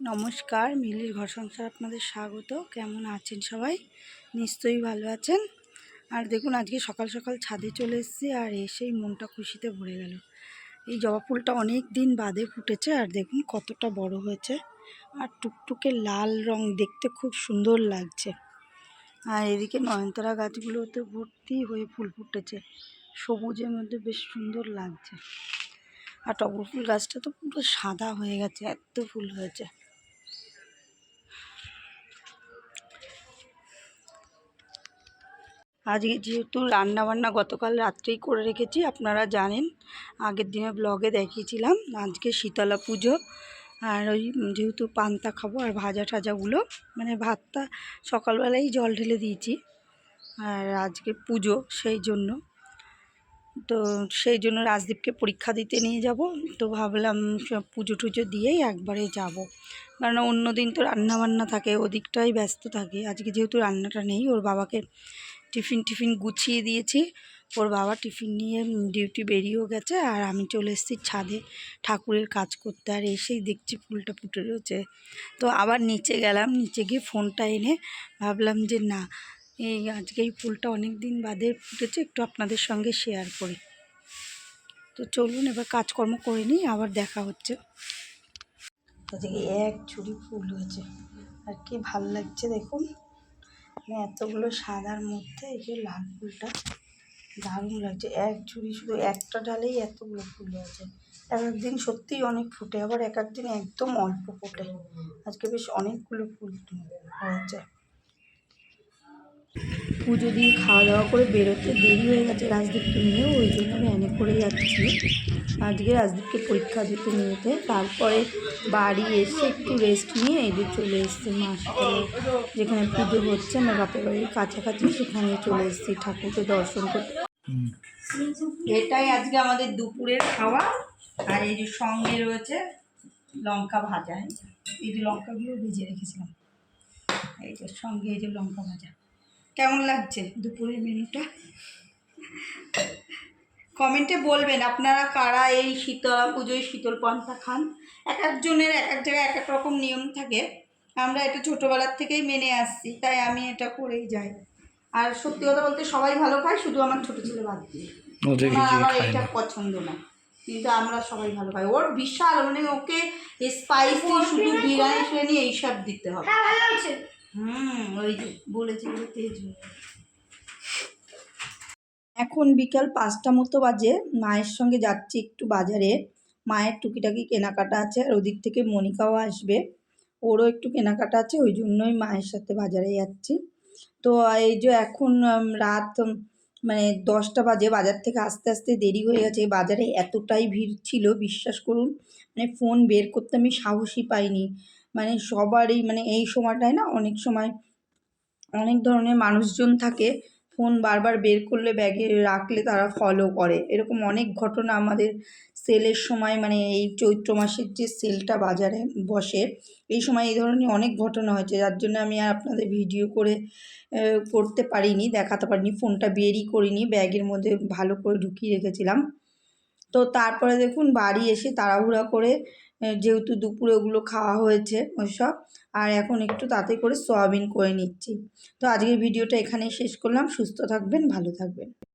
নমস্কার, মিলির ঘর সংসার আপনাদের স্বাগত। কেমন আছেন সবাই? নিশ্চয়ই ভালো আছেন। আর দেখুন, আজকে সকাল সকাল ছাদে চলে এসেছি আর এসেই মনটা খুশিতে ভরে গেল। এই জবা ফুলটা অনেক দিন বাদে ফুটেছে আর দেখুন কতটা বড় হয়েছে। আর টুকটুকে লাল রং দেখতে খুব সুন্দর লাগছে। আর এদিকে নয়নতারা গাছগুলোতে ভর্তি হয়ে ফুল ফুটেছে। সবুজের মধ্যে বেশ সুন্দর লাগছে। আর টগর ফুল গাছটা তো পুরো সাদা হয়ে গেছে, এত ফুল হয়েছে। আজকে যেহেতু রান্না বান্না গতকাল রাত্রেই করে রেখেছি, আপনারা জানেন, আগের দিনে ব্লগে দেখিয়েছিলাম, আজকে শীতলা পুজো, আর ওই যেহেতু পান্তা খাব আর ভাজা টাজাগুলো মানে ভাতটা সকালবেলাই জল ঢেলে দিয়েছি, আর আজকে পুজো সেই জন্য। তো সেই জন্য রাজদীপকে পরীক্ষা দিতে নিয়ে যাব, তো ভাবলাম পুজো টুজো দিয়েই একবারে যাব। কারণ অন্য দিন তো রান্না বান্না থাকে, ওদিকটাই ব্যস্ত থাকে, আজকে যেহেতু রান্নাটা নেই, ওর বাবাকে টিফিন টিফিন গুছিয়ে দিয়েছি। ওর বাবা টিফিন নিয়ে ডিউটি বেরিয়েও গেছে আর আমি চলে এসেছি ছাদে ঠাকুরের কাজ করতে আর এসেই দেখছি ফুলটা ফুটে রয়েছে। তো আবার নিচে গেলাম, নিচে গিয়ে ফোনটা এনে ভাবলাম যে না, এই আজকে এই ফুলটা অনেক দিন বাদে ফুটেছে, একটু আপনাদের সঙ্গে শেয়ার করি। তো চলুন এবার কাজকর্ম করে নিই, আবার দেখা হচ্ছে। আজকে এক ঝুড়ি ফুল হয়েছে। আর কি ভালো লাগছে দেখুন। মানে এতগুলো সাদার মধ্যে এই যে লাল ফুলটা দারুণ লাগছে। এক ঝুড়ি শুধু একটা ডালেই এতগুলো ফুল আছে এক একদিন সত্যিই অনেক ফুটে, আবার এক একদিন একদম অল্প ফোটে। আজকে বেশ অনেকগুলো ফুল হয়েছে। পুজো দিয়ে খাওয়া দাওয়া করে বেরোতে দেরি হয়ে গেছে রাজদীপকে নিয়ে ওই জন্য ভ্যানে করে যাচ্ছি। আজকে রাজদীপকে পরীক্ষা দিতে নিয়েতে তারপরে বাড়ি এসে একটু রেস্ট নিয়ে এদের চলে এসেছি মাসকালে যেখানে পুজো হচ্ছে না বাপের বাড়ির কাছাকাছি সেখানে চলে এসেছি ঠাকুরকে দর্শন করতে। এটাই আজকে আমাদের দুপুরের খাওয়া। আর এই যে সঙ্গে রয়েছে লঙ্কা ভাজা। এই যে লঙ্কাগুলো ভেজে রেখেছিলাম। এই যে সঙ্গে এই যে লঙ্কা ভাজা। কেমন লাগছে দুপুরের মেনুটা? কমেন্টে বলবেন আপনারা কারা এই শীতলা পুজোয় শীতল পন্থা খান? এক একজনের এক এক জায়গায় এক এক রকম নিয়ম থাকে। আমরা এটা ছোটোবেলার থেকেই মেনে আসছি তাই আমি এটা করেই যাই। আর সত্যি কথা বলতে সবাই ভালো খায় শুধু আমার ছোটো ছেলে বাদ দিয়ে। আবার এটা পছন্দ না কিন্তু আমরা সবাই ভালো খাই। ওর বিশাল মানে ওকে স্পাইসি শুধু বিরিয়ানি ফিরিয়ানি এইসব দিতে হবে। হুম এখন বিকাল পাঁচটা মতো বাজে, মায়ের সঙ্গে যাচ্ছি একটু বাজারে। মায়ের টুকিটাকি কেনাকাটা আছে আর ওদিক থেকে মনিকাও আসবে। ওরও একটু কেনাকাটা আছে, ওই জন্যই মায়ের সাথে বাজারে যাচ্ছি। তো এই যে এখন রাত মানে দশটা বাজে, বাজার থেকে আস্তে আস্তে দেরি হয়ে গেছে। বাজারে এতটাই ভিড় ছিল, বিশ্বাস করুন মানে ফোন বের করতে আমি সাহসই পাইনি। মানে সবারই মানে এই সময়টায় না অনেক সময় অনেক ধরনের মানুষজন থাকে, ফোন বারবার বের করলে ব্যাগে রাখলে তারা ফলো করে। এরকম অনেক ঘটনা আমাদের সেলের সময় মানে এই চৈত্র মাসের যে সেলটা বাজারে বসে, এই সময় এই ধরনের অনেক ঘটনা হয়েছে। যার জন্য আমি আর আপনাদের ভিডিও করে করতে পারিনি, দেখাতে পারিনি, ফোনটা বেরই করিনি, ব্যাগের মধ্যে ভালো করে ঢুকিয়ে রেখেছিলাম। তো তারপরে দেখুন বাড়ি এসে তাড়াহুড়া করে যেহেতু দুপুরে ওগুলো খাওয়া হয়েছে ওইসব আর এখন একটু তাতে করে সয়াবিন করে নিচ্ছি। তো আজকের ভিডিওটা এখানেই শেষ করলাম। সুস্থ থাকবেন, ভালো থাকবেন।